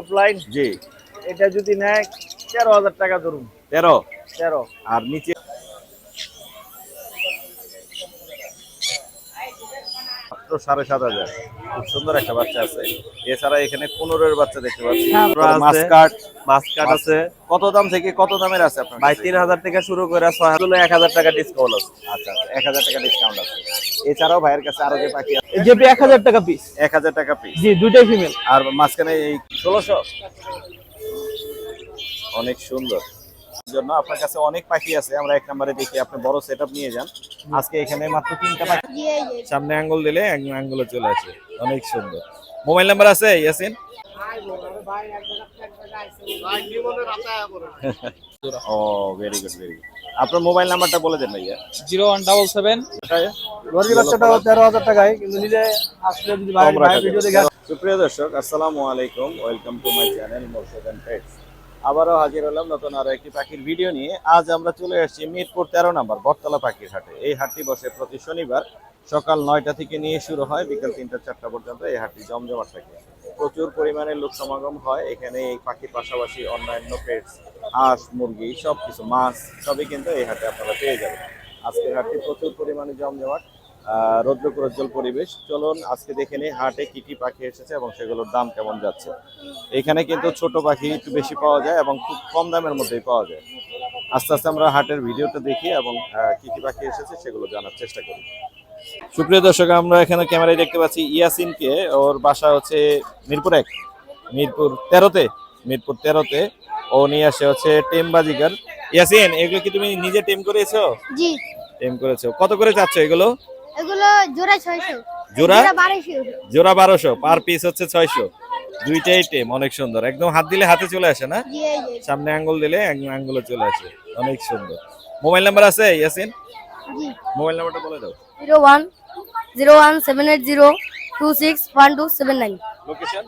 Offline জি। এটা যদি নেয় তেরো হাজার টাকা ধরুন। তেরো? তেরো। আর নিচে মাত্র সাড়ে সাত হাজার। খুব সুন্দর একটা বাচ্চা আছে। এছাড়া এখানে পনেরোর বাচ্চা দেখতে পাচ্ছি। মাস্কাট। আছে। কত দাম থেকে কত দামের আছে আপনার ভাই তিন হাজার থেকে শুরু করে ছয় হাজার এক হাজার টাকা ডিসকাউন্ট আছে। আচ্ছা এক হাজার টাকা ডিসকাউন্ট আছে। এছাড়াও ভাইয়ের কাছে আরও যে পাখি আছে যেটি এক হাজার টাকা পিস এক হাজার টাকা পিস জি দুইটাই ফিমেল আর মাঝখানে এই ষোলোশো। অনেক সুন্দর। জন্য আপনার কাছে অনেক পাখি আছে আমরা এক নম্বরে দেখি আপনি বড় সেট নিয়ে যান। আজকে এখানে মাত্র তিনটা পাখি। সামনে আঙ্গুল দিলে আঙ্গুলে চলে আসে। অনেক সুন্দর। মোবাইল নাম্বার আছে ইয়াসিন? ও ভেরি গুড ভেরি গুড আপনার মোবাইল নাম্বারটা বলে দেন ভাইয়া। Zero one double seven. গরিব বাচ্চাটা তেরো হাজার টাকায় কিন্তু নিজে আসলে যদি ভাই ভিডিও দেখে সুপ্রিয় দর্শক আসসালামু আলাইকুম। Welcome to my channel Morshed and pets আবারও হাজির হলাম নতুন আরও একটি পাখির ভিডিও নিয়ে। আজ আমরা চলে এসেছি মিরপুর তেরো নম্বর বটতলা পাখির হাটে। এই হাটটি বসে প্রতি শনিবার সকাল নয়টা থেকে নিয়ে শুরু হয়, বিকাল তিনটা চারটা পর্যন্ত এই হাটটি জমজমাট থাকে। প্রচুর পরিমাণে লোক সমাগম হয়। এখানে এই পাখির পাশাপাশি অন্যান্য পেটস, হাঁস, মুরগি সব কিছু মাছ, সবই কিন্তু এই হাটে আপনারা পেয়ে যাবেন। আজকের হাটটি প্রচুর পরিমাণে জমজমাট। আহ, রৌদ্র প্রজ্জ্বল পরিবেশ। চলুন আজকে দেখে নিই হাটে কি কি পাখি এসেছে এবং সেগুলোর দাম কেমন যাচ্ছে। এখানে কিন্তু ছোট পাখি একটু বেশি পাওয়া যায় এবং খুব কম দামের মধ্যেই পাওয়া যায়। আস্তে আস্তে আমরা হাটের ভিডিওটা দেখি এবং কি কি পাখি এসেছে সেগুলো জানার চেষ্টা করি। সুপ্রিয় দর্শক আমরা এখানে ক্যামেরায় দেখতে পাচ্ছি ইয়াসিনকে। ওর বাসা হচ্ছে মিরপুর এক মিরপুর তেরোতে মিরপুর তেরোতে। ও নিয়ে আসে হচ্ছে টেম বাজিকার ইয়াসিন এগুলো কি তুমি নিজে টেম করেছ? জি। টেম করেছ। কত করে চাচ্ছ এগুলো? এগুলো জোড়া ছয়শো। জোড়া? বারোশো। জোড়া বারোশো পার পিস হচ্ছে ছয়শো। দুইটাই টেম অনেক সুন্দর। একদম হাত দিলে হাতে চলে আসে না? সামনে আঙ্গুল দিলে আঙ্গুলে চলে আসে। অনেক সুন্দর। মোবাইল নাম্বার আছে ইয়াসিন? জি। মোবাইল নাম্বারটা বলে দাও। Zero one zero one seven eight zero two six one two seven nine. Location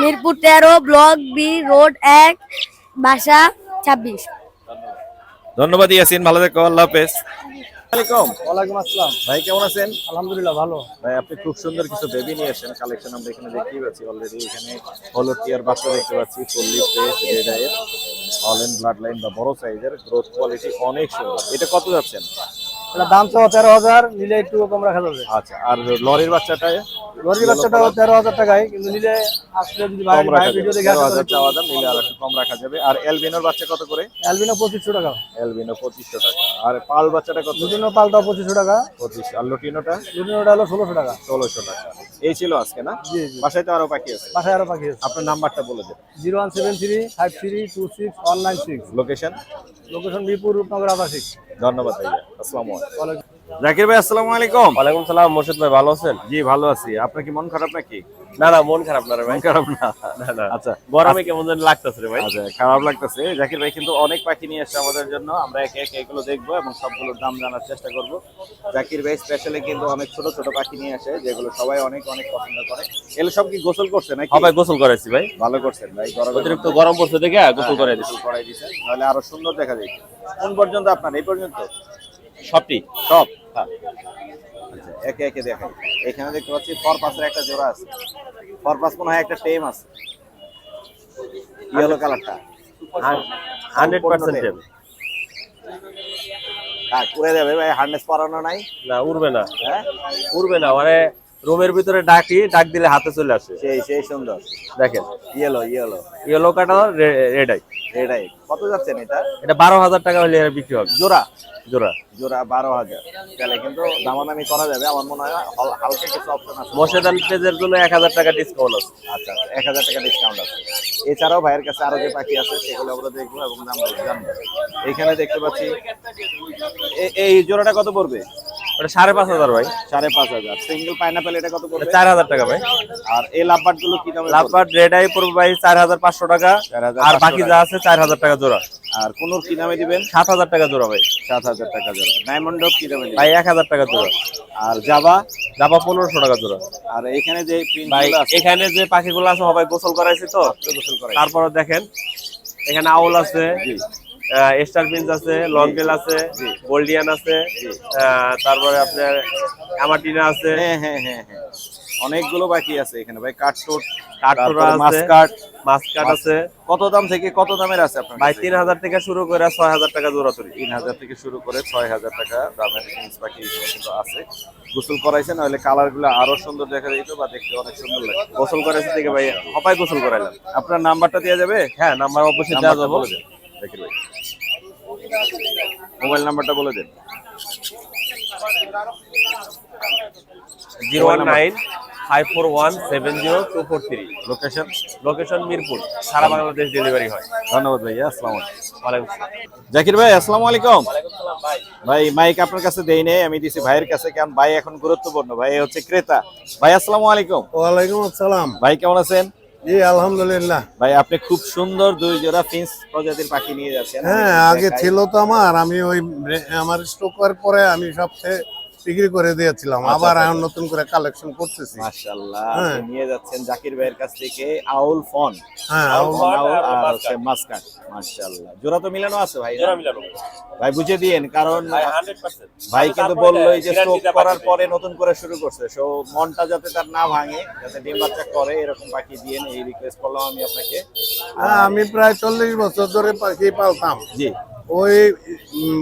Mirpur তেরো ব্লক বি রোড এক বাসা ছাব্বিশ। ধন্যবাদ। ইয়াসিন। ভালো থেকো আল্লাহ হাফেজ। আসসালাম। ভাই কেমন আছেন? আলহামদুলিল্লাহ ভালো। ভাই আপনি খুব সুন্দর কিছু বেবি নিয়ে আসেন। কালেকশন আমরা এখানে দেখতেই পাচ্ছি অলরেডি এখানে হলুদ টিয়ার বাচ্চা দেখতে পাচ্ছি ফুললি ফ্রেশ রেড আইয়ের অলেন ব্লাড লাইন বা বড় সাইজের গ্রোথ কোয়ালিটি অনেক সুন্দর। এটা কত যাচ্ছেন? এটা দাম তো তেরো হাজার নিলে একটু কম রাখা যাবে। আচ্ছা আর লরির বাচ্চাটা গরিব বাচ্চাটাও তেরো হাজার টাকায় কিন্তু নিজে আসলে যদি ভাই কম ভিডিও দেখে তেরো হাজার চাওয়া দাম নিলে আর একটু কম রাখা যাবে। আর এলবিনোর বাচ্চা কত করে? পঁচিশশো টাকা। এলবিনো পঁচিশশো টাকা। আর পাল বাচ্চাটা কত? পঁচিশশো টাকা। পঁচিশ। আর লুটিনোটা হলো ষোলোশো টাকা। ষোলোশো টাকা। এই ছিল আজকে না? জি জি। বাসায় তো আরও পাখি আছে। বাসায় আরও পাখি আছে। আপনার নাম্বারটা বলে দেন। Zero one seven three five three two six one nine six. Location location Rupnagar আবাসিক। ধন্যবাদ ভাইয়া। আসসালামু আলাইকুম। জাকির ভাই আসসালামু আলাইকুম। ওয়ালাইকুম সালাম মোর্শেদ ভাই ভালো আছেন? জি ভালো আছি। আপনার কি মন খারাপ নাকি? না না মন খারাপ না রে ভাই। মন খারাপ না? আচ্ছা। গরমে কেমন জানি লাগতেছে রে ভাই। আচ্ছা খারাপ লাগতেছে। জাকির ভাই কিন্তু অনেক পাখি নিয়ে এসছে আমাদের জন্য। আমরা একে একে এগুলো দেখব এবং সবগুলোর দাম জানার চেষ্টা করব। জাকির ভাই স্পেশালি কিন্তু অনেক ছোট ছোট পাখি নিয়ে আসে যেগুলো সবাই অনেক অনেক পছন্দ করে। এগুলো সব কি গোসল করছে নাকি? সবাই গোসল করাইছি ভাই। ভালো করছেন ভাই গরমে অতিরিক্ত গরম পড়ছে দেখে গোসল করে দিছি। করাই দিছেন। তাহলে আরও সুন্দর দেখা যায়। কোন পর্যন্ত আপনার? এই পর্যন্ত? সবটি সব। হ্যাঁ। আচ্ছা একে একে দেখেন। এখানে দেখতে পাচ্ছি ফরপাসের একটা জোড়া আছে। ফরপাস মনে হয় একটা টেম আছে। ইয়েলো কালারটা। হান্ড্রেড পার্সেন্ট কাক উড়ে যাবে ভাই হার্নেস পরানো নাই। না উড়বে না। হ্যাঁ? উড়বে না মানে রুমের ভিতরে ডাকি ডাক দিলে হাতে চলে আসে। সেই সেই সুন্দর। দেখেন। ইয়েলো ইয়েলো ইয়েলো কাটা রেড আই এটাই কত যাচ্ছেন এটা? এটা বারো হাজার টাকা হলে এর বিক্রি হবে। জোড়া? জোড়া। জোড়া বারো হাজার। তাহলে কিন্তু দামাদামি করা যাবে আমার মনে হয় হাল- হালকা কিছু অপশন আছে। মশেদান পেজের জন্য এক হাজার টাকা ডিসকাউন্ট আছে। আচ্ছা আচ্ছা এক হাজার টাকা ডিসকাউন্ট আছে। এছাড়াও ভাইয়ের কাছে আরও যে পাখি আছে সেগুলো আমরা দেখব এবং দাম জানব। এখানে দেখতে পাচ্ছি এই জোড়াটা কত পড়বে? ওটা সাড়ে পাঁচ হাজার ভাই। সাড়ে পাঁচ হাজার। সিঙ্গেল পাইনাপেল এটা কত পড়বে? চার হাজার টাকা ভাই। আর এই লাভবার্ডগুলো কি দামে? লাভবার্ড রেড পড়বে ভাই চার হাজার পাঁচশো টাকা। আর বাকি যা আছে চার হাজার টাকা জোড়া। আর কোন কি দামে দিবেন? সাত হাজার টাকা জোড়া ভাই। সাত হাজার টাকা জোড়া। ডায়মন্ড কি দামে ভাই এক হাজার টাকা জোড়া। আর জাবা জাবা পনেরোশো টাকা জোড়া। আর এখানে যে ভাই এখানে যে পাখিগুলো আছে সবাই গোসল করাইছি তো? গোসল করে তারপরে দেখেন এখানে আউল আছে। স্টার পিন্স আছে লং টেল আছে গোল্ডিয়ান আছে তারপরে আপনার অ্যামাটিনা আছে। হ্যাঁ হ্যাঁ হ্যাঁ হ্যাঁ। অনেকগুলো বাকি আছে এখানে ভাই। মাসকাট আছে কত দাম থেকে কত দামের আছে আপনার ভাই তিন হাজার থেকে শুরু করে ছয় হাজার টাকা তিন হাজার থেকে শুরু করে ছয় হাজার টাকা দামের এখানে কিন্তু আছে। গোসল করাইছে নাহলে কালারগুলো আরও সুন্দর দেখা যেত বা দেখতে অনেক সুন্দর লাগে গোসল করেছে থেকে ভাই সবাই গোসল করাইলাম। আপনার নাম্বারটা দেওয়া যাবে? হ্যাঁ নাম্বার অবশ্যই দেওয়া যাব। ভাই মোবাইল নাম্বারটা বলে দেন। Zero one nine five four one seven zero two four three. Location location Mirpur. সারা বাংলাদেশ ডেলিভারি হয়। ধন্যবাদ আসসালামু আলাইকুম। আসসালাম। জাকির ভাই আসসালামু আলাইকুম। ভাই। মাইক আপনার কাছে দেই নেই আমি দিছি ভাইয়ের কাছে কারণ ভাই এখন গুরুত্বপূর্ণ। ভাই হচ্ছে ক্রেতা। ভাই আসসালামু আলাইকুম। ওয়ালাইকুম আসসালাম। ভাই কেমন আছেন? জি আলহামদুলিল্লাহ। ভাই আপনি খুব সুন্দর দুই জোড়া ফিন্স প্রজাতির পাখি নিয়ে যাচ্ছেন। হ্যাঁ আগে ছিল তো আমার আমি ওই আমার স্টোক করার পরে আমি সবচেয়ে বিক্রি করে দিয়েছিলাম। আচ্ছা, আবার আচ্ছা, এখন নতুন করে কালেকশন করতেছি। মাশাআল্লাহ হ্যাঁ। নিয়ে যাচ্ছেন জাকির ভাইয়ের কাছ থেকে আউল ফন। হ্যাঁ আউল আউল- আর। হচ্ছে মাসকাট। মাশাআল্লাহ। জোড়া তো মিলানো আছে ভাই জোড়া মিলানো। ভাই বুঝে দিয়েন কারণ ভাই 100% ভাই কিন্তু বলল যে স্টক করার পরে নতুন করে শুরু করছে সো মনটা যাতে তার না ভাঙে যাতে ডিম বাচ্চা করে এরকম পাখি দিয়ে এই রিকোয়েস্ট করলাম আমি আপনাকে। হ্যাঁ, আমি প্রায় চল্লিশ বছর ধরে পাখি পালতাম। জি। ওই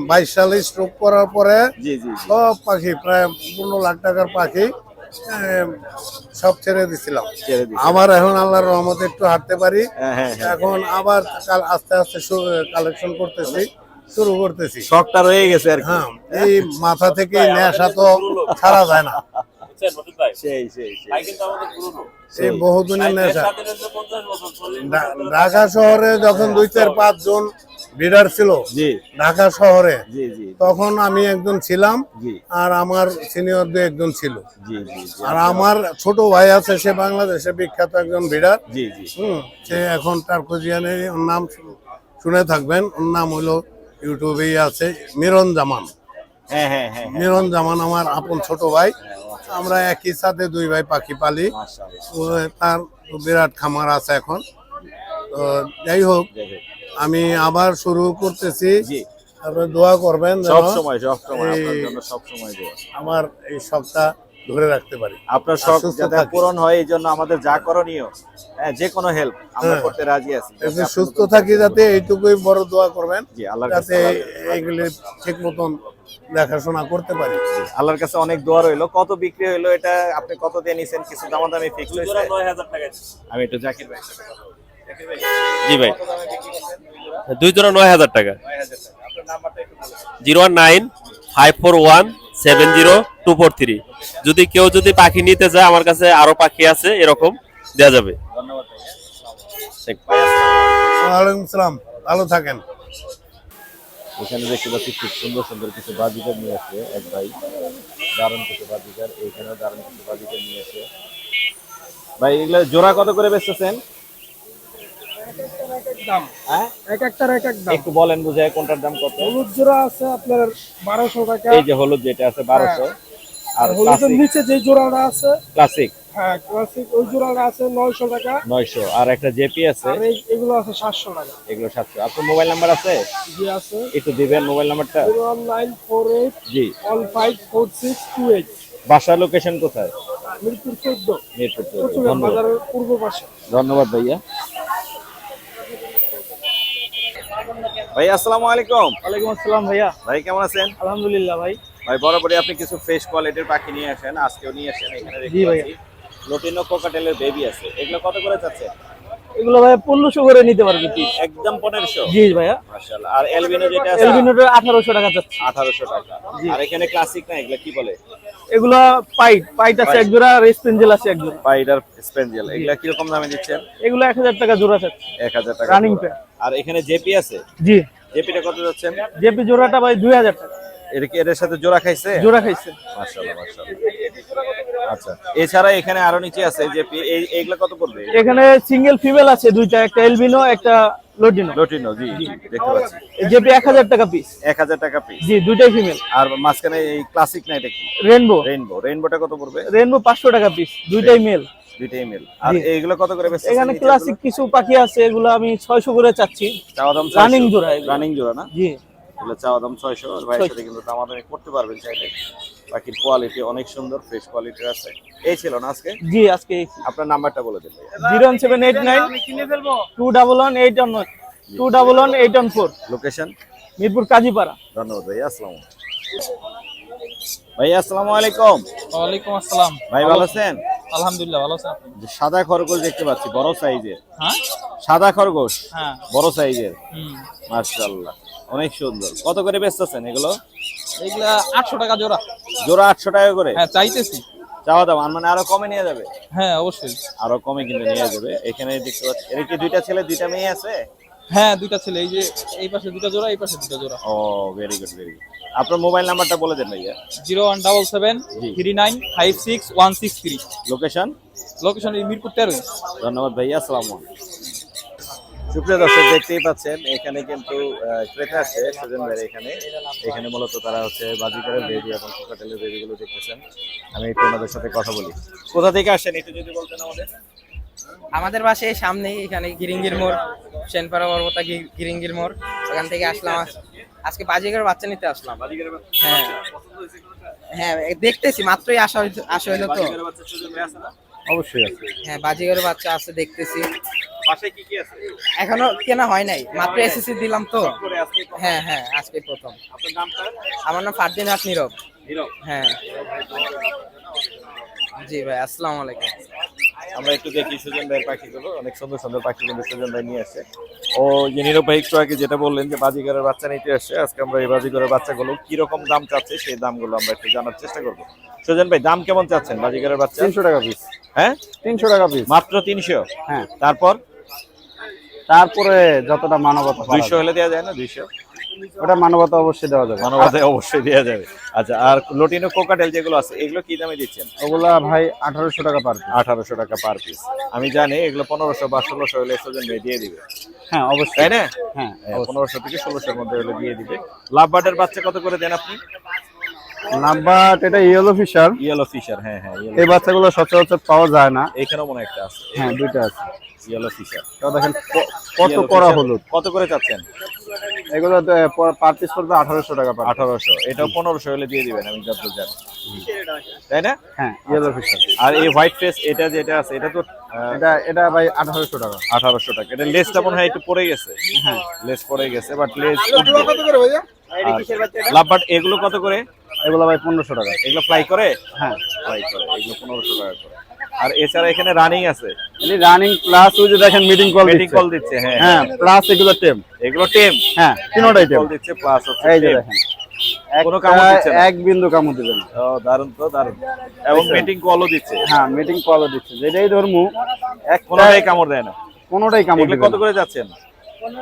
বাইশ সালে স্ট্রোক করার পরে জি জি জি। সব পাখি প্রায় পনেরো লাখ টাকার পাখি সব ছেড়ে দিছিলাম। ছেড়ে আবার এখন আল্লাহর রহমতে একটু হাঁটতে পারি। হ্যাঁ হ্যাঁ হ্যাঁ। এখন আবার কাল- আস্তে আস্তে কালেকশন করতেছি শুরু করতেছি। শখটা রয়ে গেছে আর হ্যাঁ এই মাথা থেকে নেশা তো ছাড়া যায় না? সেই বহুদিনের নেশা। স্বাধীনতা 50 বছর, 40 বছর। ঢা- ধরে ঢাকা শহরে যখন দুই চার পাঁচ জন বিডার ছিল জি। ঢাকা শহরে। তখন আমি একজন ছিলাম আর আমার সিনিয়র দু একজন ছিল। আর আমার ছোট ভাই আছে সে বাংলাদেশে বিখ্যাত একজন বিডার জি জি। হুম সে এখন টার্কোজিয়ানের ওর নাম শুনে থাকবেন ওর নাম হলো ইউটিউবেই আছে মিরন জামান। হ্যাঁ হ্যাঁ হ্যাঁ হ্যাঁ। মিরন জামান আমার আপন ছোট ভাই। আমরা একই সাথে দুই ভাই পাখি পালি। তার বিরাট খামার আছে এখন। তো যাই হোক। আমি আবার শুরু করতেছি। জি। তারপরে দোয়া করবেন সব সময় সব সময় আপনার এই- জন্য সব সময় দেওয়া আমার এই শখটা ধরে রাখতে পারি। আপনার শখ যাতে পূরণ হয় এই জন্য আমাদের যা করণীয় হ্যাঁ, যে কোনো হেল্প আমরা হ্যাঁ। করতে রাজি আছি। সুস্থ থাকি যাতে এইটুকুই বড় দোয়া করবেন। জি আল্লাহর কাছে যাতে এইগুলি ঠিক মতন দেখাশোনা করতে পারি। আল্লাহর কাছে অনেক দোয়া রইল। কত বিক্রি হইল এটা আপনি কত দিয়ে নিছেন? কিছু দাম দামে ফিক্স হয়েছে জোড়া 9000 টাকা আমি একটু জাকির ভাই জাকির ভাই জি ভাই। দুই জোড়া নয় হাজার টাকা। 9000 টাকা আপনার নাম্বারটা একটু বলুন zero one nine five four one seven zero two four three. যদি কেউ যদি পাখি নিতে চায় আমার কাছে আরও পাখি আছে এরকম দেওয়া যাবে। ধন্যবাদ ভালো থাকেন। এখানে দেখতে পাচ্ছি খুব সুন্দর সুন্দর কিছু বাজিকার নিয়ে আসছে এক ভাই। দারুণ কিছু বাজিকার এইখানেও দারুণ কিছু বাজিকার নিয়ে আসে ভাই এগুলো জোড়া কত করে বেচতেছেন? হ্যাঁ? এক একটার এক এক দাম। একটু বলেন বুঝায় কোনটার দাম কত? হলুদ জোড়া আছে আপনার বারোশো টাকা। এই যে হলুদ যেটা আছে বারোশো। আর আর হলুদের নিচে যে জোড়াটা আছে। ক্লাসিক হ্যাঁ ক্লাসিক ওই জোড়াটা আছে নয়শো টাকা। নয়শো। আর একটা জেপি আছে? আর এগুলো আছে টাকা। এগুলো আপনার মোবাইল নাম্বার আছে? একটু দিবেন মোবাইল নাম্বারটা? Zero one nine four eight জি। লোকেশন কোথায়? মিরপুর চোদ্দ। মিরপুর ধন্যবাদ ভাইয়া। ভাই আসসালামু আলাইকুম। ওয়ালাইকুম আসসালাম ভাইয়া। ভাই কেমন আছেন? আলহামদুলিল্লাহ ভাই। ভাই বরাবরই আপনি কিছু ফ্রেশ কোয়ালিটির পাখি নিয়ে আসেন আজকেও নিয়ে আসেন এখানে জি লোটিনো কোকাটেলের বেবি আছে। এগুলো কত করে যাচ্ছে? এগুলো ভাই পনেরোশো করে নিতে পারবে কি একদম পনেরোশো? জি ভাইয়া। আর এলবিনো যেটা আছে? এলবিনোটা আঠারোশো টাকা যাচ্ছে। আঠারোশো টাকা। আর এখানে ক্লাসিক না? এগুলো কি বলে? এগুলো পাইট। পাইট আছে এক জোড়া রেসপেঞ্জেল আছে এক জোড়া পাইডার স্পেঞ্জেল এগুলা কীরকম দামে দিচ্ছেন? এগুলো এক হাজার টাকা জোড়া এক হাজার টাকা Running জোড়া। আর এখানে জেপি আছে? জি। জেপিটা কত যাচ্ছেন? জেপি জোড়াটা ভাই দুই হাজার টাকা। এর কি এর সাথে জোড়া খাইছে? জোড়া খাইছে। মাশাআল্লাহ মাশাআল্লাহ। আচ্ছা। এছাড়া এখানে আরও নিচে আছে এই এইগুলো কত পড়বে? এখানে সিঙ্গেল ফিমেল আছে দুইটা একটা এলবিনো একটা লোটিনো জি জি, দেখতে পাচ্ছি। জেপি এক হাজার টাকা পিস এক হাজার টাকা পিস জি দুইটাই ফিমেল আর মাঝখানে এই ক্লাসিক না এটা কি? রেনবো রেইনবো রেইনবোটা কত পড়বে? রেনবো পাঁচশো টাকা পিস দুইটাই মেল দুইটাই মেল আর জি। এইগুলো কত করে এখানে ক্লাসিক কিছু পাখি আছে এগুলো আমি ছয়শো করে চাচ্ছি। দাম জোড়া রানিং জোড়া না? জি। এগুলো চাওয়া দাম ছয়শো আর ভাইয়ের সাথে কিন্তু দামাদামি করতে পারবেন চাইলে। পাখির কোয়ালিটি অনেক সুন্দর ফ্রেশ কোয়ালিটির আছে। এই ছিল না আজকে? জি আজকে আপনার নাম্বারটা বলে দিন ভাইয়া। Zero one seven eight nine two double one eight one two double one eight one four. Location Mirpur Kazipara. ধন্যবাদ ভাইয়া আসসালাম ভাইয়া আসসালামু আলাইকুম। ওয়ালাইকুম আসসালাম। ভাই ভালো আছেন? আলহামদুলিল্লাহ ভালো আছেন সাদা খরগোশ দেখতে পাচ্ছি বড় সাইজের হ্যাঁ? সাদা খরগোশ হ্যাঁ। বড় সাইজের মাশাআল্লাহ। অনেক সুন্দর। কত করে বেচতেছেন এগুলো? এগুলা আটশো টাকা জোড়া। জোড়া আটশো টাকা করে? হ্যাঁ চাইতেছি। চাওয়া দাম মানে আরও কমে নিয়ে যাবে? হ্যাঁ অবশ্যই। আরও কমে কিন্তু নিয়ে যাবে। এখানে দেখতে পাচ্ছি এর কি দুইটা ছেলে দুইটা মেয়ে আছে? হ্যাঁ দুইটা ছেলে। এই যে এই পাশে দুটা জোড়া এই পাশে দুটা জোড়া। ও ভেরি গুড ভেরি গুড আপনার মোবাইল নাম্বারটা বলে দেন ভাইয়া। Zero one double seven three nine five six one six three. Location location এই মিরপুর তেরোই। ধন্যবাদ ভাইয়া আসসালামু আলাইকুম। সুপ্রিয় দর্শক দেখতেই পাচ্ছেন এখানে কিন্তু ক্রেতা আছে সুজন ভাইয়ের এখানে। এখানে মূলত তারা হচ্ছে বাজিকারের বেবি এবং কোকাটেলের বেবিগুলো দেখতেছেন। আমি একটু ওনাদের সাথে কথা বলি। কোথা থেকে আসেন একটু যদি বলতেন আমাদের? আমাদের বাসে সামনেই এখানে গিরিঙ্গির মোড় সেনপাড়া পর্বতা গিরিঙ্গির মোড়। ওখান থেকে আসলাম আজ- আজকে বাজিগার বাচ্চা নিতে আসলাম। হ্যাঁ। হ্যাঁ দেখতেছি মাত্রই আসা আসা হইল তো। অবশ্যই আছে। হ্যাঁ বাজিগার বাচ্চা আছে দেখতেছি। বাসায় কি কি আছে? এখনও কেনা হয় নাই মাত্র এসএসসি দিলাম তো। হ্যাঁ হ্যাঁ আজকে প্রথম। আপনার নামটা আমার নাম ফারদিন হাট নীরব। নীরব। হ্যাঁ। জি ভাই আসসালামু আলাইকুম। আমরা একটু দেখি সুজন ভাইয়ের পাখিগুলো। অনেক সুন্দর সুন্দর পাখি কিন্তু সুজন ভাই নিয়ে আসে। ও যে নীরব ভাই একটু আগে যেটা বললেন যে বাজিগারের বাচ্চা নিতে আসছে আজকে আমরা এই বাজিগারের বাচ্চাগুলো কীরকম দাম চাচ্ছে সেই দামগুলো আমরা একটু জানার চেষ্টা করব। সুজন ভাই দাম কেমন চাচ্ছেন বাজিগারের বাচ্চা? তিনশো টাকা পিস হ্যাঁ? তিনশো টাকা পিস মাত্র তিনশো? হ্যাঁ। তারপর? তারপরে যতটা মানবতা দুইশো হলে দেওয়া যায় না? দুইশো? ওটা মানবতা অবশ্যই দেওয়া যাবে। মানবতায় অবশ্যই দেওয়া যাবে। আচ্ছা আর লোটিনো কোকাটেল যেগুলো আছে এগুলো কি দামে দিচ্ছেন? ওগুলা ভাই আঠারোশো টাকা পার পিস আঠারোশো টাকা পার পিস আমি জানি এগুলো পনেরোশো বা ষোলোশো হলে সুজন দিয়ে দিবে। হ্যাঁ অবশ্যই। তাই না? হ্যাঁ পনেরোশো থেকে ষোলোশোর মধ্যে হলে দিয়ে দিবে। লাভ বার্ডের বাচ্চা কত করে দেন আপনি? নাম্বার এটা ইয়েলো ফিশার ইয়েলো ফিশার হ্যাঁ হ্যাঁ এই বাচ্চাগুলো সচরাচর পাওয়া যায় না। এখানেও মনে একটা আছে। হ্যাঁ দুইটা আছে। ইয়েলো ফিশার তো দেখেন কত করা হলুদ? কত করে চাচ্ছেন? এগুলো পার পিস পড়বে আঠারোশো টাকা পার আঠারোশো। এটাও পনেরোশো হলে দিয়ে দিবেন আমি যত জানি। তাই না? হ্যাঁ ইয়েলো ফিশার আর এই হোয়াইট ফেস এটা যেটা আছে এটা তো এটা এটা ভাই আঠারোশো টাকা। আঠারোশো টাকা। এটা লেসটা মনে হয় একটু পড়ে গেছে। হ্যাঁ। লেস পড়ে গেছে বাট লেস লাভবাট এগুলো কত করে? এগুলো ভাই পনেরোশো টাকা। এগুলো ফ্লাই করে? হ্যাঁ। ফ্লাই করে এগুলো পনেরোশো টাকা করে। আর এছাড়া এখানে রানিং আছে? রানিং প্লাস ওই যে দেখেন মিটিং কল মিটিং কল দিচ্ছে হ্যাঁ হ্যাঁ প্লাস এগুলো টেম এগুলো টেম হ্যাঁ তিনোটাই টেম কল দিচ্ছে প্লাস হচ্ছে এই যে দেখেন। কোনো একটা কামড় দিচ্ছে না। এক বিন্দু কামড় দিবে ও দারুণ তো দারুণ এবং মিটিং কলও দিচ্ছে। হ্যাঁ মিটিং কলও দিচ্ছে। যেটাই ধর্মু এক কোনোটাই কামড় দেয় না। কোনোটাই কামড় এগুলো কত করে যাচ্ছেন?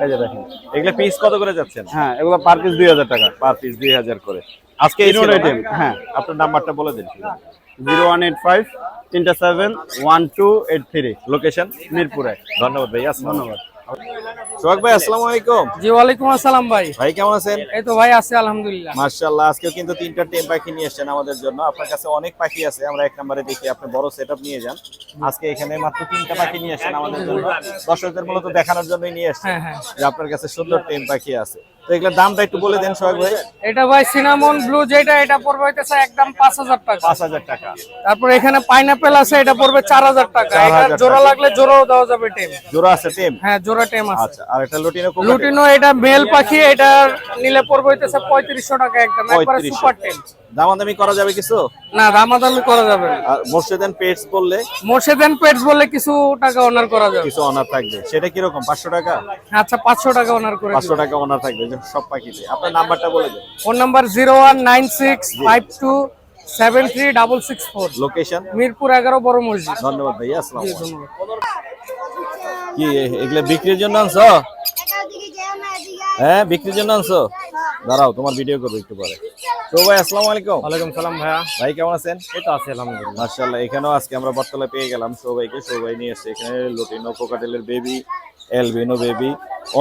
এই যে দেখেন এগুলো পিস কত করে যাচ্ছেন? হ্যাঁ এগুলো পার পিস দুই হাজার টাকা। পার পিস দুই হাজার করে। আজকে এই তিনোটাই হ্যাঁ। আপনার নাম্বারটা বলে দিন। জিরো ওয়ান এইট ফাইভ তিনটা seven one two eight three location মিরপুরে। ধন্যবাদ ভাই ধন্যবাদ। সোহাগ ভাই আসসালামু আলাইকুম। জি ওয়ালাইকুম আসসালাম ভাই। ভাই কেমন আছেন? এই তো ভাই আছে আলহামদুলিল্লাহ। মার্শাল্লাহ আজকেও কিন্তু তিনটা টেম পাখি নিয়ে এসেছেন আমাদের জন্য। আপনার কাছে অনেক পাখি আছে আমরা এক নম্বরে দেখি আপনি বড় সেটআপ নিয়ে যান। আজকে এখানে মাত্র তিনটা পাখি নিয়ে এসেছেন আমাদের জন্য। দর্শকদের মূলত দেখানোর জন্যই নিয়ে এসেছেন হ্যাঁ। যে আপনার কাছে সুন্দর টেম পাখি আছে। তো এগুলোর দামটা একটু বলে দেন সোহাগ ভাই। এটা ভাই সিনামন ব্লু যেটা এটা পড়বে হইতেছে একদম পাঁচ হাজার টাকা। পাঁচ হাজার টাকা। তারপর এখানে পাইনাপেল আছে এটা পড়বে চার হাজার টাকা। 4,000 এটা জোড়া লাগলে জোড়াও দেওয়া যাবে টেম। জোড়া আছে টেম? হ্যাঁ জোড়া টেম আছে। আচ্ছা আর এটা লুটিনো লুটিনো এটা মেল পাখি এটা নিলে পড়বে হইতেছে পঁয়ত্রিশশো টাকা একদম একবারে সুপার টেম। দামাদামি করা যাবে কিছু? না দামাদামি করা যাবে না। আর মোর্শেদান পেটস বললে? মোর্শেদেন পেটস বলে কিছু টাকা অনার করা যাবে। কিছু অনার থাকবে। সেটা টাকা? আচ্ছা পাঁচশো টাকা অনার করে পাঁচশো টাকা অনার থাকবে সব পাখিতে। আপনার নাম্বারটা বলে দেন। Phone number seven three double six four. Location Mirpur এগারো বড় মসজিদ। ধন্যবাদ ভাইয়া আসসালাম কি এগুলো বিক্রির জন্য আনছো? হ্যাঁ বিক্রির জন্য আনছো? দাঁড়াও তোমার ভিডিও করব একটু পরে। তো ভাই আসসালামু আলাইকুম। ওয়ালাইকুম সালাম ভাইয়া। ভাই কেমন আছেন? এই তো আছে আলহামদুলিল্লাহ। মার্শাল্লাহ এখানেও আজকে আমরা বটতলা পেয়ে গেলাম সবাইকে। সবাই নিয়ে এসেছে এখানে লোটিনো কোকাটেলের বেবি এলবিনো বেবি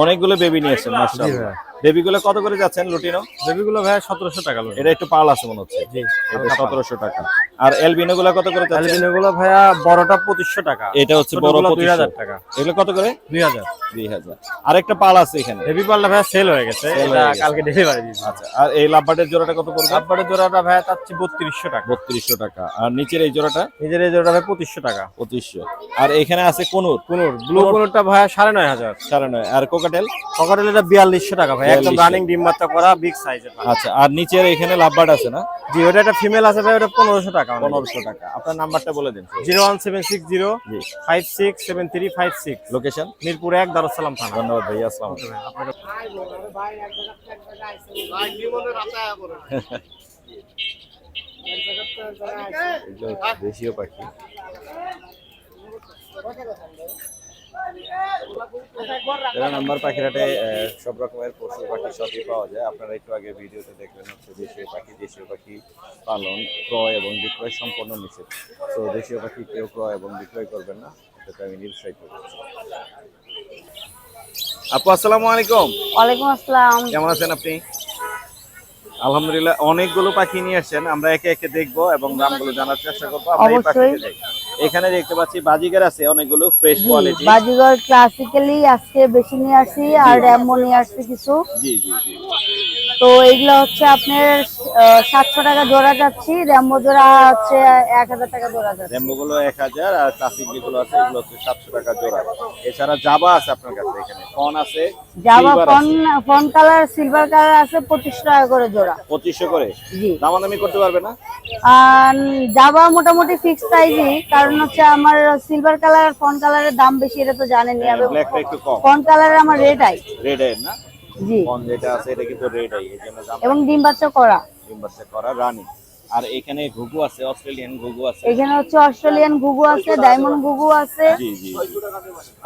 অনেকগুলো বেবি নিয়ে এসছেন মার্শাল্লাহ বেবিগুলো কত করে যাচ্ছেন লুটিনো? বেবিগুলো ভাই সতেরোশো টাকা এটা একটু পাল আছে মনে হচ্ছে। জি সতেরোশো টাকা। আর এলবিনো গুলো কত করে যাচ্ছে? অ্যালবিনোগুলো ভাইয়া বড়টা পঁচিশশো টাকা। এটা হচ্ছে বড় দুই হাজার টাকা। এগুলো কত করে? দুই হাজার। দুই হাজার। আর একটা পাল আছে এখানে। হেভি পাল্লা ভাইয়া সেল হয়ে গেছে। কালকে ডেলিভারি দিয়েছি আচ্ছা আর এই লাভবাটের জোড়াটা কত পড়বে? তারপরে জোড়াটা ভাইয়া চাচ্ছি বত্রিশশো টাকা। বত্রিশশো টাকা। আর নিচের এই জোড়াটা? নিজের এই জোড়াটা ভাই পঁচিশশো টাকা। পঁচিশশো। আর এখানে আছে কোনুর। কুনুর। ব্লু কুনুরটা ভাইয়া সাড়ে নয় হাজার। সাড়ে নয়। আর কোকাটেল? কোকাটেল এটা বিয়াল্লিশশো টাকা ভাই একদম রানিং ডিম বাচ্চা করা বিগ সাইজের আচ্ছা আর নিচের এখানে লাভবাট আছে না? জি ওটা একটা ফিমেল আছে ভাই ওটা পনেরোশো টাকা পনেরোশো টাকা। আপনার নাম্বারটা বলে দিন zero one seven six zero জি। Five six seven three five six location Mirpur এক দারুসালাম থানা। ধন্যবাদ ভাইয়া আসসালাম দেশীয় পাখি। তেরো নম্বর পাখিরাটে সব রকমের পশু পাখি সবই পাওয়া যায়। আপনারা একটু আগে ভিডিওতে দেখলেন হচ্ছে দেশীয় পাখি দেশীয় পাখি পালন ক্রয় এবং বিক্রয় সম্পূর্ণ নিষেধ। তো দেশীয় পাখি কেউ ক্রয় এবং বিক্রয় করবেন না এটাতে আমি নিরুৎসাহিত করছি আপু আসসালামু আলাইকুম। ওয়ালাইকুম আসসালাম। কেমন আছেন আপনি? আলহামদুলিল্লাহ অনেকগুলো পাখি নিয়ে আসছেন। আমরা একে একে দেখব এবং নামগুলো জানার চেষ্টা করব। আমরা এই অবশ্যই। পাখিতে যাই। এখানে দেখতে পাচ্ছি বাজিগার আছে অনেকগুলো ফ্রেশ কোয়ালিটি বাজিগর ক্লাসিক্যালি আজকে বেশি নিয়ে আসি আর এমন নিয়ে আসছি কিছু। জি জি জি। তো এইগুলো হচ্ছে আপনার সাতশো টাকা জোড়া যাচ্ছি র্যামো জোড়া হচ্ছে এক হাজার টাকা জোড়া যাচ্ছে। র্যাম্বো গুলো এক হাজার আর ক্লাসিক যেগুলো আছে এগুলো হচ্ছে সাতশো টাকা জোড়া। এছাড়া জাবা আছে আপনার কাছে এখানে ফোন আছে silver phone phone colour silver colour আছে পঁচিশশো টাকা করে জোড়া। পঁচিশশো করে? জি। দামাদামি করতে পারবে না? জাবা মোটামুটি ফিক্স প্রাইসই কারণ হচ্ছে আমার সিলভার কালার ফোন কালারের দাম বেশি এটা তো ব্ল্যাকটা ফোন কালারের আমার রেট আই রেড আই না? জি। ফোন যেটা আছে এটা কিন্তু রেড আই এই জন্য আমরা এবং ডিম বাচ্চা করা। ডিম্বাসে করা রানি। আর এখানে ঘুঘু আছে অস্ট্রেলিয়ান ঘুঘু আছে। এখানে হচ্ছে অস্ট্রেলিয়ান ঘুঘু আছে ডায়মন্ড ঘুঘু আছে। জি জি।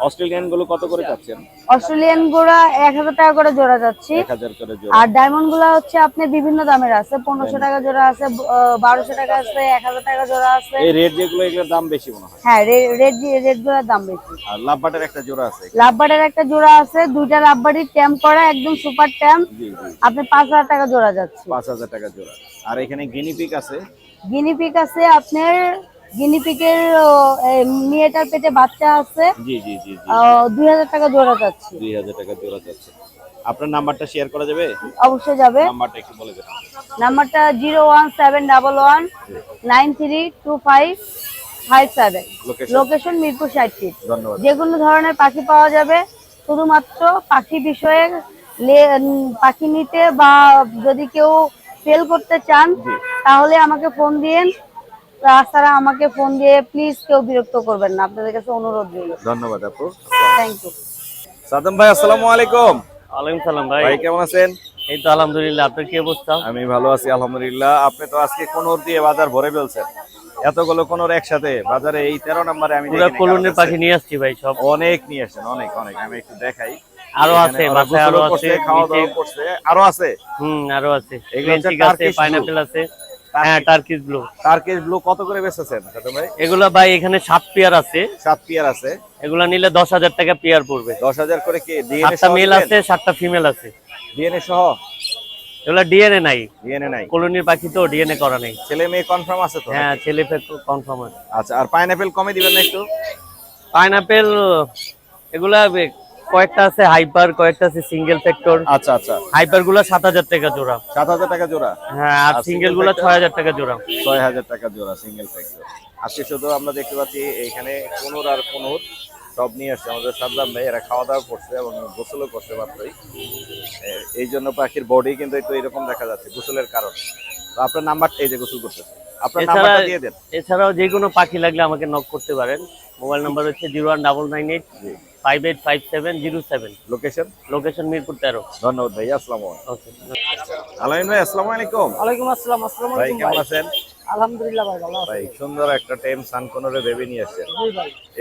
অস্ট্রেলিয়ানগুলো কত করে চাচ্ছেন অস্ট্রেলিয়ান গুড়া এক হাজার টাকা করে জোড়া যাচ্ছে। এক হাজার করে জোড়া। আর ডায়মন্ডগুলা হচ্ছে আপনি বিভিন্ন দামের আছে পনেরোশো টাকা জোড়া আছে বারোশো টাকা আছে এক হাজার টাকা জোড়া আছে। এই রেড যেগুলো এগুলোর দাম বেশি মনে হয়? হ্যাঁ রেড রেডগুলার দাম বেশি। আর লাভবাটের একটা জোড়া আছে লাভবার্ডের একটা জোড়া আছে দুইটা লাভবার্ডি ট্যাম্প করা একদম সুপার ট্যাম্প। আপনি পাঁচ হাজার টাকা জোড়া যাচ্ছে। পাঁচ হাজার টাকা জোড়া। আর এখানে গিনিপিক আছে। গিনিপিক আছে আপনার গিনিপিকের মেয়েটার পেটে বাচ্চা আছে। জি জি জি দুই হাজার টাকা জোড়া যাচ্ছে। দুই হাজার টাকা জোড়া যাচ্ছে। আপনার নাম্বারটা শেয়ার করা যাবে? অবশ্যই যাবে। নাম্বারটা একটু বলে দেন। নাম্বারটা zero one seven double one nine three two five five seven. Location Mirpur ষাট ফিট ধন্যবাদ। যে কোনো ধরনের পাখি পাওয়া যাবে শুধুমাত্র পাখি বিষয়ে পাখি নিতে বা যদি কেউ সেল করতে চান তাহলে আমাকে ফোন দিয়েন। তাছাড়া আমাকে ফোন দিয়ে প্লিজ কেউ বিরক্ত করবেন না। আপনাদের কাছে অনুরোধ রইল। ধন্যবাদ আপু। থ্যাংক ইউ সাদম ভাই আসসালামু আলাইকুম। ওয়ালাইকুম সালাম ভাই। ভাই কেমন আছেন? এই তো আলহামদুলিল্লাহ আপনার কি অবস্থা? আমি ভালো আছি আলহামদুলিল্লাহ। আপনি তো আজকে কোনোর দিয়ে বাজার ভরে ফেলছেন। এতগুলো কোনোর একসাথে বাজারে এই তেরো নম্বরে আমি পুরো কলোনির পাখি নিয়ে আসছি ভাই সব। অনেক নিয়ে আসেন অনেক অনেক। আমি একটু দেখাই। আরও আছে বাসায় আরও আছে খাওয়া দাওয়া করছে আরও আছে। হুম আরও আছে। এগুলো আছে। পাইনাপেল আছে। হ্যাঁ টার্কিস ব্লু টার্কিশ ব্লু কত করে বেচেছেন ভাই? এগুলা ভাই এখানে সাত পেয়ার আছে। সাত পিয়ার আছে। এগুলা নিলে দশ হাজার টাকা পেয়ার পড়বে। দশ হাজার করে কি ডিএনএ সাতটা মেল আছে সাতটা ফিমেল আছে। ডিএনএ সহ? এগুলা ডিএনএ নাই। ডিএনএ নাই। কলোনির পাখি তো ডিএনএ করা নেই। ছেলে মেয়ে কনফার্ম আছে তো হ্যাঁ ছেলে কনফার্ম আছে। আচ্ছা আর পাইনাপেল কমে দিবেন না একটু? পাইনাপেল এগুলা কয়েকটা আছে হাইপার কয়েকটা আছে সিঙ্গেল ফ্যাক্টর আচ্ছা আচ্ছা। হাইপারগুলা সাত হাজার টাকা জোড়া। সাত হাজার টাকা জোড়া? হ্যাঁ আর আর সিঙ্গেলগুলা ছয় হাজার টাকা জোড়া। ছয় হাজার টাকা জোড়া সিঙ্গেল ফ্যাক্টর আজকে শুধু আমরা দেখতে পাচ্ছি এখানে কোনোর আর কোনোর সব নিয়ে আসছে আমাদের সাদ্দাম ভাই। এরা খাওয়া দাওয়া করছে এবং গোসলও করছে মাত্রই। এই জন্য পাখির বডি কিন্তু একটু এরকম দেখা যাচ্ছে গোসলের কারণ। তো আপনার নাম্বার এই যে গোসল করতেছে। আপনার এছাড়া নাম্বারটা দিয়ে দেন। এছাড়াও যে কোনো পাখি লাগলে আমাকে নক করতে পারেন। মোবাইল নাম্বার হচ্ছে zero one double nine eight five eight five seven zero seven location location Mirpur তেরো। ধন্যবাদ ভাই আসসালামু আলামিন ভাই আসসালামু আলাইকুম। ওয়ালাইকুম আসসালাম আসসালাম ভাই কেমন আছেন? আলহামদুলিল্লাহ ভাই ভালো ভাই সুন্দর একটা টেম সানকোনরে বেবি নিয়ে আসছেন।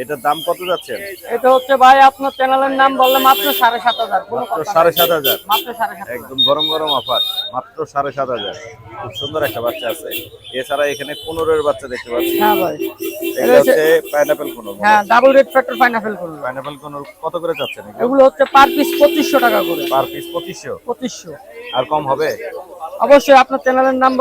এটার দাম কত যাচ্ছেন? এটা হচ্ছে ভাই আপনার চ্যানেলের নাম বললে মাত্র সাড়ে সাত হাজার কোনো মাত্র কথা সাড়ে নেই। সাত হাজার? মাত্র সাড়ে সাত হাজার। একদম গরম গরম অফার মাত্র সাড়ে সাত হাজার। খুব সুন্দর একটা বাচ্চা আছে। এছাড়া এখানে পনেরোর বাচ্চা দেখতে পাচ্ছি। হ্যাঁ ভাই। এটা হচ্ছে পাইনাপেল কোন হ্যাঁ ডাবল রেড ফ্যাক্টর পাইনাপেল করুন পাইনাপেল কোন কত করে যাচ্ছেন এগুলো হচ্ছে পার পিস টাকা করে। পার পিস আর কম হবে? অবশ্যই আপনার চ্যানেলের নাম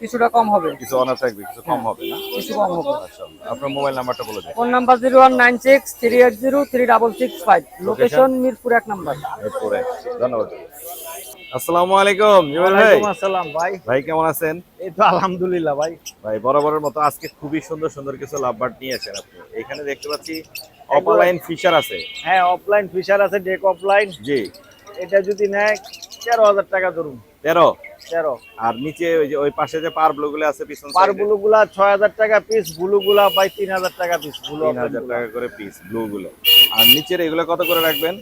কিছুটা কম হবে। কিছু অনার থাকবে কিছু কম হবে না? কিছু কম হবে। মাশাআল্লাহ। আপনার মোবাইল নাম্বারটা বলে দিন। Phone number zero one nine six three eight zero three double six five. Location Mirpur এক নাম্বার। ধন্যবাদ। আসসালামু আলাইকুম জুয়েল ভাই। আসসালাম ভাই। ভাই কেমন আছেন? এই তো আলহামদুলিল্লাহ ভাই। ভাই বরাবরের মতো আজকে খুবই সুন্দর সুন্দর কিছু লাভবার্ড নিয়ে আসেন আপনি। এখানে দেখতে পাচ্ছি অপালাইন ফিশার আছে। হ্যাঁ অফলাইন ফিশার আছে ডেক অফলাইন জি। এটা যদি নেয় তেরো হাজার টাকা ধরুন। তেরো? তেরো। আর নিচে ওই যে ওই পাশে যে পার ব্লু গুলো আছে পিছন পার ব্লু গুলা ছয় হাজার টাকা পিস ব্লু গুলা বাই তিন হাজার টাকা পিস ব্লু তিন হাজার টাকা করে পিস ব্লু গুলো। আর নিচের এগুলো কত করে রাখবেন?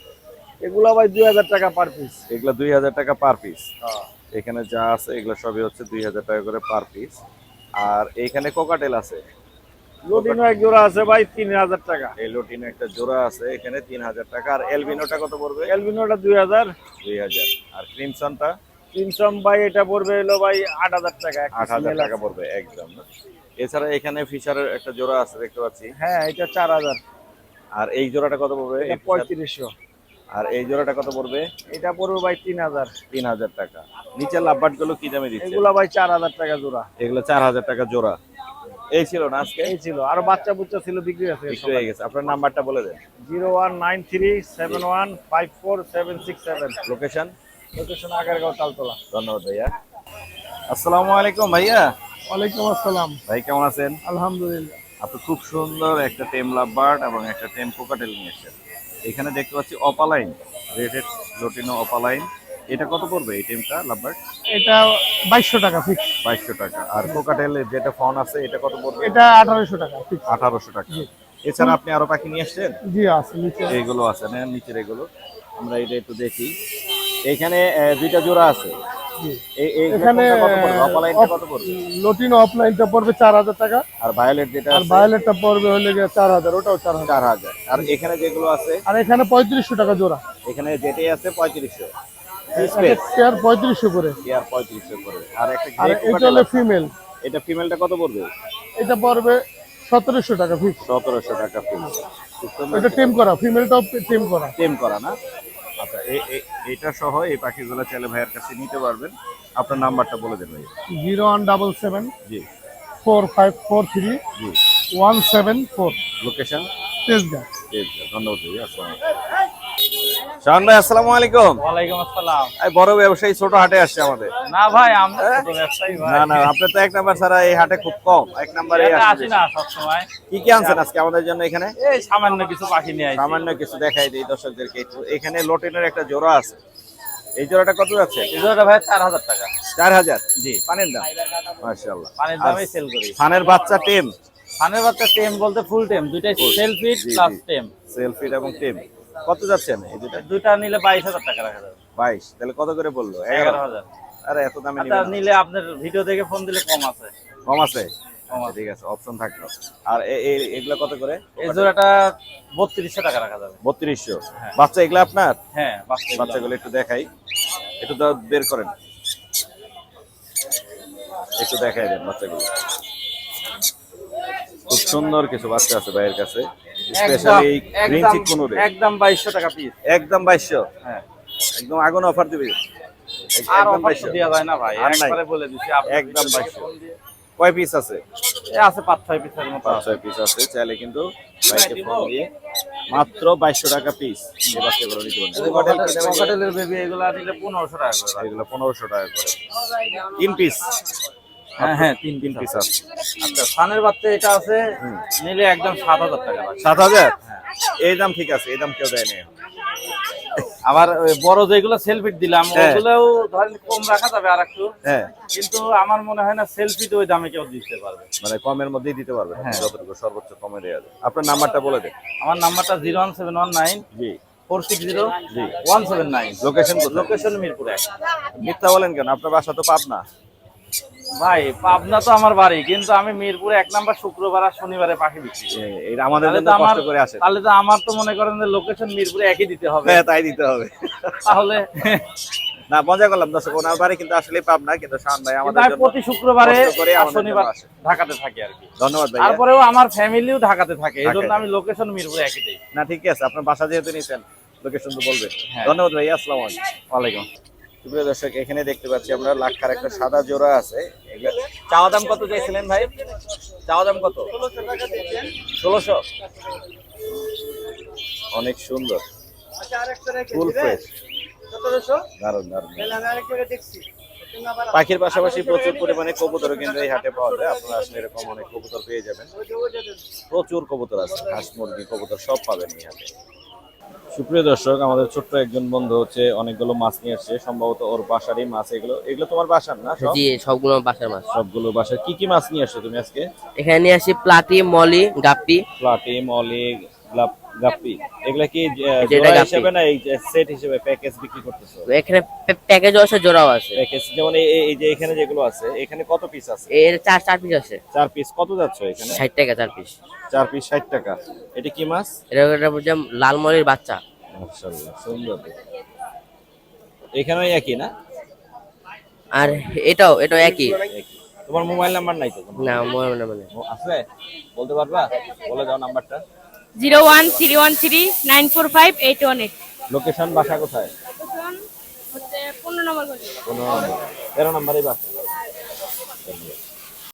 এগুলা ভাই দুই হাজার টাকা পার পিস এগুলো দুই হাজার টাকা পার পিস এখানে যা আছে এগুলো সবই হচ্ছে দুই হাজার টাকা করে পার পিস আর এখানে কোকাটেল আছে। লোডিনো এক জোড়া আছে ভাই তিন হাজার টাকা। এই লোটিনে একটা জোড়া আছে এখানে তিন হাজার টাকা। আর এলবিনোটা কত পড়বে? এলবিনোটা দুই হাজার। দুই হাজার। আর ক্রিমসনটা তিনশম ভাই এটা পড়বে হলো ভাই আট হাজার টাকা আট হাজার টাকা পড়বে একদম। এছাড়া এখানে ফিশারের একটা জোড়া আছে দেখতে পাচ্ছি। হ্যাঁ এটা চার হাজার। আর এই জোড়াটা কত পড়বে? পঁয়ত্রিশশো। আর এই জোড়াটা কত পড়বে? এটা পড়বে ভাই তিন হাজার। তিন হাজার টাকা। নিচের লাভবাটগুলো কি দামে দিচ্ছে এগুলা ভাই চার হাজার টাকা জোড়া। এগুলো চার হাজার টাকা জোড়া। এই ছিল না আজকে? এই ছিল। আর বাচ্চা বুচ্চা ছিল বিক্রি আছে একটু হয়ে গেছে। আপনার নাম্বারটা বলে দেন। Zero one nine three seven one five four seven six seven. Location location Agargaon Taltala. ধন্যবাদ ভাইয়া। আসসালামু আলাইকুম ভাইয়া। ওয়ালাইকুম আসসালাম। ভাই কেমন আছেন? আলহামদুলিল্লাহ। আপনি খুব সুন্দর একটা টেম লাভবার্ড এবং একটা টেম কোকাটেল নিয়ে এসেছেন। এখানে দেখতে পাচ্ছি অপালাইন রেডেড লোটিনো অপালাইন। এটা কত পড়বে এই টেমটা লাভবার্ড? এটা বাইশশো টাকা ফিক্স বাইশশো টাকা। আর কোকাটেল যেটা ফোন আছে এটা কত পড়বে? এটা আঠারোশো টাকা ফিক্স আঠারোশো টাকা। এছাড়া আপনি আরও পাখি নিয়ে এসছেন জি আছে নিচে। এইগুলো আছে না নিচের এগুলো। আমরা এটা একটু দেখি। এখানে দুইটা জোড়া আছে। এখানে লটিন অফলাইনটা পড়বে? চার হাজার টাকা। আর ভায়োলেট যেটা আর ভায়োলেটটা পড়বে হলে চার হাজার ওটাও চার হাজার। চার হাজার। আর এখানে যেগুলো আছে? আর এখানে পঁয়ত্রিশশো টাকা জোড়া। এখানে যেটাই আছে পঁয়ত্রিশশো। পেয়ার পঁয়ত্রিশশো করে। ইয়ার পঁয়ত্রিশশো করে। আর একটা আর এটা হলো ফিমেল এটা ফিমেলটা কত পড়বে? এটা পড়বে সতেরোশো টাকা ফিক্স সতেরোশো টাকা এটা টিম করা। ফিমেলটাও টিম করা। টেম করা না? আচ্ছা এটা সহ এই পাখিগুলো চাইলে ভাইয়ের কাছে নিতে পারবেন। আপনার নাম্বারটা বলে দেন ভাই জিরো ওয়ান ডাবল সেভেন জি। ফোর ফাইভ ফোর থ্রি জি। One seven four. Location Tejgaon Tejgaon ধন্যবাদ ভাই আসসালাম শাহান ভাই আসসালামু আলাইকুম। ওয়ালাইকুম আসসালাম। এই বড় ব্যবসায়ী ছোট হাটে আসছে আমাদের। না ভাই আমরা ছোট ব্যবসায়ী ভাই। না না আপনি তো এক নাম্বার ছাড়া এই হাটে খুব কম। এক নাম্বারে আসি না কি কি আনছেন আজকে আমাদের জন্য এখানে? এই সামান্য কিছু পাখি নিয়ে আইছি সামান্য কিছু দেখাই দিই দর্শকদেরকে। একটু এখানে লোটেনের একটা জোড়া আছে। এই জোড়াটা কত যাচ্ছে? এগুলোটা ভাই চার হাজার টাকা। চার হাজার? জি। পানের দাম? মাশাআল্লাহ। পানির দামে সেল করি। ফানের বাচ্চা টেম? ফানের বাচ্চা টেম বলতে ফুল টেম। দুইটাই সেল ফিট জি, প্লাস টেম। সেলফিট এবং টেম। কত যাচ্ছেন এই দুটা দুইটা নিলে বাইশ হাজার টাকা রাখা যাবে। বাইশ তাহলে কত করে বলল? এগারো। হাজার। আরে এত দামে আচ্ছা নিলে আপনার ভিডিও দেখে ফোন দিলে কম আছে। কম আছে? আচ্ছা, ঠিক আছে অপশন থাকল। আর এগুলা কত করে? এই জোড়াটা বত্রিশশো টাকা রাখা যাবে। বত্রিশশো? বাচ্চা এগুলা আপনার? হ্যাঁ বাচ্চা বাচ্চাগুলো একটু দেখাই। একটু বের করেন। একটু দেখাই দেন বাচ্চাগুলো। খুব সুন্দর কিছু বাচ্চা আছে ভাইয়ের কাছে। স্পেশালি গ্রিন চিক কোনোরে একদম বাইশশো টাকা পিস একদম বাইশশো। হ্যাঁ। একদম আগুন অফার দিবে। আর অফার যায় না ভাই একবারে বলে আপনি একদম ভিডিও দেখে বাইশশো। ফোন দিয়ে- কয় পিস আছে? এ আছে পাঁচ ছয় পিসের মতো পাঁচ আছে। ছয় পিস আছে। চাইলে কিন্তু বাইকে ফোন দিয়ে মাত্র বাইশশো টাকা পিস এই বাচ্চাগুলো নিতে পারবেন ককাটেল- ককাটেলের বেবি এগুলা নিলে পনেরোশো টাকা করে। এগুলো পনেরোশো টাকা করে। তিন পিস হ্যাঁ হ্যাঁ তিন তিন পিস আছে। আচ্ছা সানের বাচ্চা এটা আছে নিলে একদম সাত হাজার টাকা সাত হাজার? এই দাম ঠিক আছে এই দাম কেউ দেয় না আবার বড় যেগুলো সেলফিট দিলাম হ্যাঁ। ওগুলোও ধরেন কম রাখা যাবে আর একটু হ্যাঁ। কিন্তু আমার মনে হয় না সেলফিট ওই দামে কেউ দিতে পারবে। মানে কমের মধ্যেই দিতে পারবে হ্যাঁ। যতটুকু সর্বোচ্চ কমে দেওয়া যাবে আপনার নাম্বারটা বলে দেন। আমার নাম্বারটা zero one seven one nine জি। ফোর সিক্স জিরো জি। One seven nine. Location location Mirpur. এক মিথ্যা বলেন কেন? আপনার বাসা তো পাবনা। ভাই পাবনা তো আমার বাড়ি কিন্তু আমি মিরপুরে এক নাম্বার শুক্রবার আর শনিবারে পাখি বিক্রি এটা আমাদের জন্য কষ্ট করে আসে তাহলে তো আমার তো মনে করেন যে লোকেশন মিরপুরে একই দিতে হবে। হ্যাঁ তাই দিতে হবে। তাহলে না মজা করলাম দর্শক ওনার বাড়ি কিন্তু আসলে পাবনা কিন্তু শান ভাই আমাদের জন্য প্রতি শুক্রবারে আর শনিবার ঢাকাতে থাকি আর কি। ধন্যবাদ ভাই তারপরেও আমার ফ্যামিলিও ঢাকাতে থাকে এই জন্য আমি লোকেশন মিরপুরে একই দিই। না ঠিক আছে আপনার বাসা যেহেতু নিছেন লোকেশন তো বলবেন। হ্যাঁ। ধন্যবাদ ভাই আসসালামু আলাইকুম। ওয়ালাইকুম সুপ্রিয় দর্শক, এখানে দেখতে পাচ্ছি আমরা লাক্ষার একটা সাদা জোড়া আছে। চাওয়া দাম কত চাইছিলেন ভাই? চাওয়া দাম কত? ষোলোশো। অনেক সুন্দর। ফুল ফ্রেশ দারুণ পাখির পাশাপাশি প্রচুর পরিমাণে কবুতরও কিন্তু এই হাটে পাওয়া যায়। আপনারা আসলে এরকম অনেক কবুতর পেয়ে যাবেন। প্রচুর কবুতর আছে, হাঁস, মুরগি, কবুতর সব পাবেন এই হাটে। সুপ্রিয় দর্শক আমাদের ছোট্ট একজন বন্ধু হচ্ছে অনেকগুলো মাছ নিয়ে আসছে। সম্ভবত ওর বাসারই মাছ এগুলো। এগুলো তোমার বাসার না জি সবগুলো বাসার মাছ। সবগুলো বাসার। কি কি মাছ নিয়ে আসছো তুমি আজকে? এখানে নিয়ে আসি প্লাটি মলি গাপ্পি। প্লাটি মলি গাপ্পি। এগুলা কি জোড়া হিসেবে না এই সেট হিসেবে প্যাকেজ বিক্রি করতেছো? এখানে প্যাকেজও আছে জোড়াও আছে। প্যাকেজ যেমন এই যে এখানে যেগুলো আছে এখানে কত পিস আছে? এর চার চার পিস আছে। চার পিস কত যাচ্ছে এখানে? ষাট টাকা চার পিস চার পিস ষাট টাকা। এটা কি মাছ? এটা এটা বলছিলাম লাল মলির বাচ্চা। মাশাআল্লাহ সুন্দর। এখানেও একই না? আর এটাও এটাও একই। তোমার মোবাইল নাম্বার নাই তো? না মোবাইল নাম্বার আছে? বলতে পারবা? বলে দাও নাম্বারটা। Zero one three one three nine four five eight one eight. Location বাসা কোথায়? পনেরো নম্বর পনেরো নম্বর। তেরো নম্বরই বাসা।